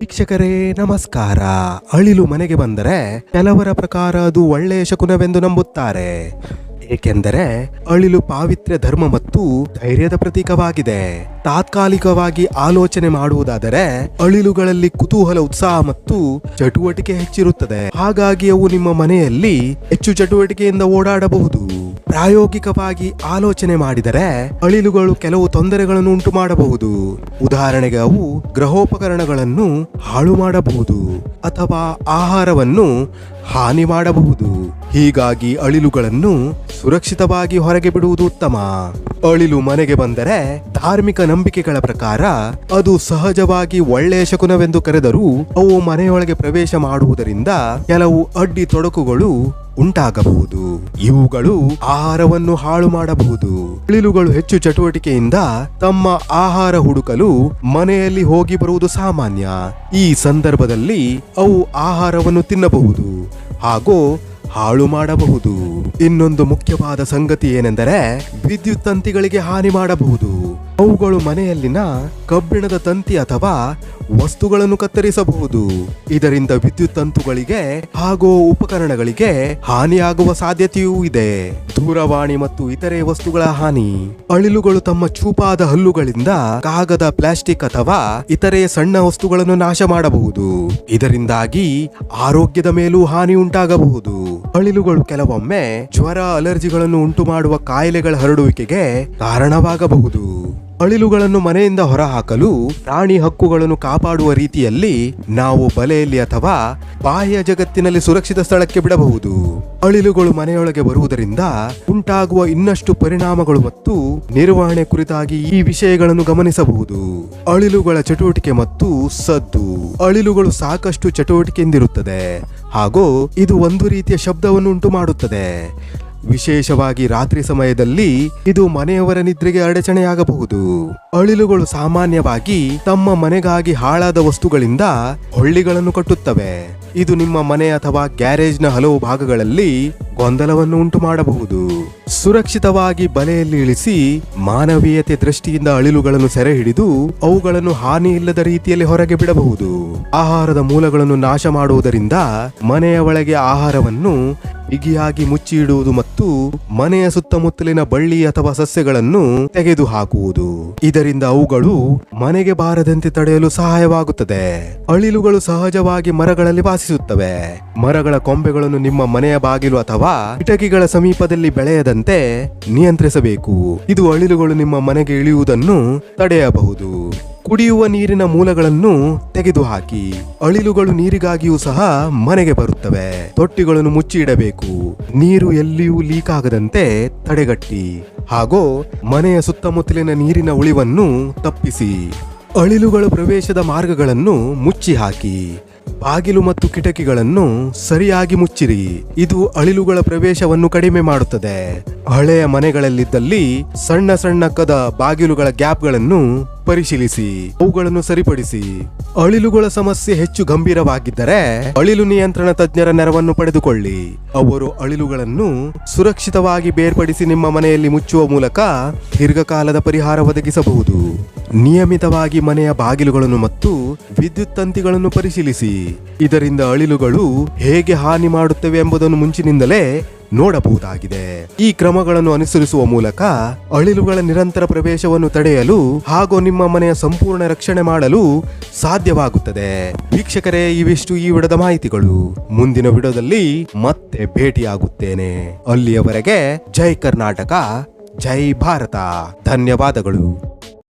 ವೀಕ್ಷಕರೇ, ನಮಸ್ಕಾರ. ಅಳಿಲು ಮನೆಗೆ ಬಂದರೆ ಕೆಲವರ ಪ್ರಕಾರ ಅದು ಒಳ್ಳೆಯ ಶಕುನವೆಂದು ನಂಬುತ್ತಾರೆ. ಏಕೆಂದರೆ ಅಳಿಲು ಪಾವಿತ್ರ್ಯ, ಧರ್ಮ ಮತ್ತು ಧೈರ್ಯದ ಪ್ರತೀಕವಾಗಿದೆ. ತಾತ್ಕಾಲಿಕವಾಗಿ ಆಲೋಚನೆ ಮಾಡುವುದಾದರೆ ಅಳಿಲುಗಳಲ್ಲಿ ಕುತೂಹಲ, ಉತ್ಸಾಹ ಮತ್ತು ಚಟುವಟಿಕೆ ಹೆಚ್ಚಿರುತ್ತದೆ. ಹಾಗಾಗಿ ಅವು ನಿಮ್ಮ ಮನೆಯಲ್ಲಿ ಹೆಚ್ಚು ಚಟುವಟಿಕೆಯಿಂದ ಓಡಾಡಬಹುದು. ಪ್ರಾಯೋಗಿಕವಾಗಿ ಆಲೋಚನೆ ಮಾಡಿದರೆ ಅಳಿಲುಗಳು ಕೆಲವು ತೊಂದರೆಗಳನ್ನು ಉಂಟು ಮಾಡಬಹುದು. ಉದಾಹರಣೆಗೆ ಅವು ಗ್ರಹೋಪಕರಣಗಳನ್ನು ಹಾಳು ಮಾಡಬಹುದು ಅಥವಾ ಆಹಾರವನ್ನು ಹಾನಿ ಮಾಡಬಹುದು. ಹೀಗಾಗಿ ಅಳಿಲುಗಳನ್ನು ಸುರಕ್ಷಿತವಾಗಿ ಹೊರಗೆ ಬಿಡುವುದು ಉತ್ತಮ. ಅಳಿಲು ಮನೆಗೆ ಬಂದರೆ ಧಾರ್ಮಿಕ ನಂಬಿಕೆಗಳ ಪ್ರಕಾರ ಅದು ಸಹಜವಾಗಿ ಒಳ್ಳೆಯ ಶಕುನವೆಂದು ಕರೆದರೂ ಅವು ಮನೆಯೊಳಗೆ ಪ್ರವೇಶ ಮಾಡುವುದರಿಂದ ಕೆಲವು ಅಡ್ಡಿ ತೊಡಕುಗಳು ಉಂಟಾಗಬಹುದು. ಇವುಗಳು ಆಹಾರವನ್ನು ಹಾಳು ಮಾಡಬಹುದು. ಇಳಿಲುಗಳು ಹೆಚ್ಚು ಚಟುವಟಿಕೆಯಿಂದ ತಮ್ಮ ಆಹಾರ ಹುಡುಕಲು ಮನೆಯಲ್ಲಿ ಹೋಗಿ ಬರುವುದು ಸಾಮಾನ್ಯ. ಈ ಸಂದರ್ಭದಲ್ಲಿ ಅವು ಆಹಾರವನ್ನು ತಿನ್ನಬಹುದು ಹಾಗೂ ಹಾಳು ಮಾಡಬಹುದು. ಇನ್ನೊಂದು ಮುಖ್ಯವಾದ ಸಂಗತಿ ಏನೆಂದರೆ ವಿದ್ಯುತ್ ತಂತಿಗಳಿಗೆ ಹಾನಿ ಮಾಡಬಹುದು. ಅವುಗಳು ಮನೆಯಲ್ಲಿನ ಕಬ್ಬಿಣದ ತಂತಿ ಅಥವಾ ವಸ್ತುಗಳನ್ನು ಕತ್ತರಿಸಬಹುದು. ಇದರಿಂದ ವಿದ್ಯುತ್ ತಂತುಗಳಿಗೆ ಹಾಗೂ ಉಪಕರಣಗಳಿಗೆ ಹಾನಿಯಾಗುವ ಸಾಧ್ಯತೆಯೂ ಇದೆ. ದೂರವಾಣಿ ಮತ್ತು ಇತರೆ ವಸ್ತುಗಳ ಹಾನಿ. ಅಳಿಲುಗಳು ತಮ್ಮ ಚೂಪಾದ ಹಲ್ಲುಗಳಿಂದ ಕಾಗದ, ಪ್ಲಾಸ್ಟಿಕ್ ಅಥವಾ ಇತರೆ ಸಣ್ಣ ವಸ್ತುಗಳನ್ನು ನಾಶ ಮಾಡಬಹುದು. ಇದರಿಂದಾಗಿ ಆರೋಗ್ಯದ ಮೇಲೂ ಹಾನಿ ಉಂಟಾಗಬಹುದು. ಅಳಿಲುಗಳು ಕೆಲವೊಮ್ಮೆ ಜ್ವರ, ಅಲರ್ಜಿಗಳನ್ನು ಉಂಟು ಮಾಡುವ ಕಾಯಿಲೆಗಳ ಹರಡುವಿಕೆಗೆ ಕಾರಣವಾಗಬಹುದು. ಅಳಿಲುಗಳನ್ನು ಮನೆಯಿಂದ ಹೊರಹಾಕಲು ಪ್ರಾಣಿ ಹಕ್ಕುಗಳನ್ನು ಕಾಪಾಡುವ ರೀತಿಯಲ್ಲಿ ನಾವು ಬಲೆಯಲ್ಲಿ ಅಥವಾ ಬಾಹ್ಯ ಜಗತ್ತಿನಲ್ಲಿ ಸುರಕ್ಷಿತ ಸ್ಥಳಕ್ಕೆ ಬಿಡಬಹುದು. ಅಳಿಲುಗಳು ಮನೆಯೊಳಗೆ ಬರುವುದರಿಂದ ಉಂಟಾಗುವ ಇನ್ನಷ್ಟು ಪರಿಣಾಮಗಳು ಮತ್ತು ನಿರ್ವಹಣೆ ಕುರಿತಾಗಿ ಈ ವಿಷಯಗಳನ್ನು ಗಮನಿಸಬಹುದು. ಅಳಿಲುಗಳ ಚಟುವಟಿಕೆ ಮತ್ತು ಸದ್ದು. ಅಳಿಲುಗಳು ಸಾಕಷ್ಟು ಚಟುವಟಿಕೆಯಿಂದಿರುತ್ತದೆ. ಹಾಗೂ ಇದು ಒಂದು ರೀತಿಯ ಶಬ್ದವನ್ನು ಉಂಟು ಮಾಡುತ್ತದೆ ವಿಶೇಷವಾಗಿ ರಾತ್ರಿ ಸಮಯದಲ್ಲಿ ಇದು ಮನೆಯವರ ನಿದ್ರೆಗೆ ಅಡಚಣೆಯಾಗಬಹುದು. ಅಳಿಲುಗಳು ಸಾಮಾನ್ಯವಾಗಿ ತಮ್ಮ ಮನೆಗಾಗಿ ಹಾಳಾದ ವಸ್ತುಗಳಿಂದ ಹೊಳ್ಳಿಗಳನ್ನು ಕಟ್ಟುತ್ತವೆ. ಇದು ನಿಮ್ಮ ಮನೆ ಅಥವಾ ಗ್ಯಾರೇಜ್ನ ಹಲವು ಭಾಗಗಳಲ್ಲಿ ಗೊಂದಲವನ್ನು ಉಂಟು ಮಾಡಬಹುದು ಸುರಕ್ಷಿತವಾಗಿ ಬಲೆಯಲ್ಲಿ ಇಳಿಸಿ ಮಾನವೀಯತೆ ದೃಷ್ಟಿಯಿಂದ ಅಳಿಲುಗಳನ್ನು ಸೆರೆ ಹಿಡಿದು ಅವುಗಳನ್ನು ಹಾನಿ ಇಲ್ಲದ ರೀತಿಯಲ್ಲಿ ಹೊರಗೆ ಬಿಡಬಹುದು. ಆಹಾರದ ಮೂಲಗಳನ್ನು ನಾಶ ಮಾಡುವುದರಿಂದ ಮನೆಯ ಒಳಗೆ ಆಹಾರವನ್ನು ಬಿಗಿಯಾಗಿ ಮುಚ್ಚಿ ಇಡುವುದು ಮತ್ತು ಮನೆಯ ಸುತ್ತಮುತ್ತಲಿನ ಬಳ್ಳಿ ಅಥವಾ ಸಸ್ಯಗಳನ್ನು ತೆಗೆದು ಹಾಕುವುದು ಇದರಿಂದ ಅವುಗಳು ಮನೆಗೆ ಬಾರದಂತೆ ತಡೆಯಲು ಸಹಾಯವಾಗುತ್ತದೆ. ಅಳಿಲುಗಳು ಸಹಜವಾಗಿ ಮರಗಳಲ್ಲಿ ವಾಸಿಸುತ್ತವೆ. ಮರಗಳ ಕೊಂಬೆಗಳನ್ನು ನಿಮ್ಮ ಮನೆಯ ಬಾಗಿಲು ಅಥವಾ ಕಿಟಕಿಗಳ ಸಮೀಪದಲ್ಲಿ ಬೆಳೆಯದಂತೆ ನಿಯಂತ್ರಿಸಬೇಕು. ಇದು ಅಳಿಲುಗಳು ನಿಮ್ಮ ಮನೆಗೆ ಇಳಿಯುವುದನ್ನು ತಡೆಯಬಹುದು. ಕುಡಿಯುವ ನೀರಿನ ಮೂಲಗಳನ್ನು ತೆಗೆದುಹಾಕಿ. ಅಳಿಲುಗಳು ನೀರಿಗಾಗಿಯೂ ಸಹ ಮನೆಗೆ ಬರುತ್ತವೆ. ತೊಟ್ಟಿಗಳನ್ನು ಮುಚ್ಚಿ ಇಡಬೇಕು ನೀರು ಎಲ್ಲಿಯೂ ಲೀಕ್ ಆಗದಂತೆ ತಡೆಗಟ್ಟಿ. ಹಾಗೂ ಮನೆಯ ಸುತ್ತಮುತ್ತಲಿನ ನೀರಿನ ಉಳಿವನ್ನು ತಪ್ಪಿಸಿ. ಅಳಿಲುಗಳ ಪ್ರವೇಶದ ಮಾರ್ಗಗಳನ್ನು ಮುಚ್ಚಿ ಹಾಕಿ ಬಾಗಿಲು ಮತ್ತು ಕಿಟಕಿಗಳನ್ನು ಸರಿಯಾಗಿ ಮುಚ್ಚಿರಿ. ಇದು ಅಳಿಲುಗಳ ಪ್ರವೇಶವನ್ನು ಕಡಿಮೆ ಮಾಡುತ್ತದೆ. ಹಳೆಯ ಮನೆಗಳಲ್ಲಿದ್ದಲ್ಲಿ ಸಣ್ಣ ಸಣ್ಣ ಕದ ಬಾಗಿಲುಗಳ ಗ್ಯಾಪ್ಗಳನ್ನು ಪರಿಶೀಲಿಸಿ, ಅವುಗಳನ್ನು ಸರಿಪಡಿಸಿ. ಅಳಿಲುಗಳ ಸಮಸ್ಯೆ ಹೆಚ್ಚು ಗಂಭೀರವಾಗಿದ್ದರೆ, ಅಳಿಲು ನಿಯಂತ್ರಣ ತಜ್ಞರ ನೆರವನ್ನು ಪಡೆದುಕೊಳ್ಳಿ. ಅವರು ಅಳಿಲುಗಳನ್ನು ಸುರಕ್ಷಿತವಾಗಿ ಬೇರ್ಪಡಿಸಿ ನಿಮ್ಮ ಮನೆಯಲ್ಲಿ ಮುಚ್ಚುವ ಮೂಲಕ ದೀರ್ಘಕಾಲದ ಪರಿಹಾರ ಒದಗಿಸಬಹುದು. ನಿಯಮಿತವಾಗಿ ಮನೆಯ ಬಾಗಿಲುಗಳನ್ನು ಮತ್ತು ವಿದ್ಯುತ್ ತಂತಿಗಳನ್ನು ಪರಿಶೀಲಿಸಿ. ಇದರಿಂದ ಅಳಿಲುಗಳು ಹೇಗೆ ಹಾನಿ ಮಾಡುತ್ತವೆ ಎಂಬುದನ್ನು ಮುಂಚಿನಿಂದಲೇ ನೋಡಬಹುದಾಗಿದೆ. ಈ ಕ್ರಮಗಳನ್ನು ಅನುಸರಿಸುವ ಮೂಲಕ ಅಳಿಲುಗಳ ನಿರಂತರ ಪ್ರವೇಶವನ್ನು ತಡೆಯಲು ಹಾಗೂ ನಿಮ್ಮ ಮನೆಯ ಸಂಪೂರ್ಣ ರಕ್ಷಣೆ ಮಾಡಲು ಸಾಧ್ಯವಾಗುತ್ತದೆ. ವೀಕ್ಷಕರೇ, ಇವಿಷ್ಟು ಈ ವಿಡದ ಮಾಹಿತಿಗಳು. ಮುಂದಿನ ವಿಡದಲ್ಲಿ ಮತ್ತೆ ಭೇಟಿಯಾಗುತ್ತೇನೆ. ಅಲ್ಲಿಯವರೆಗೆ ಜೈ ಕರ್ನಾಟಕ, ಜೈ ಭಾರತ. ಧನ್ಯವಾದಗಳು.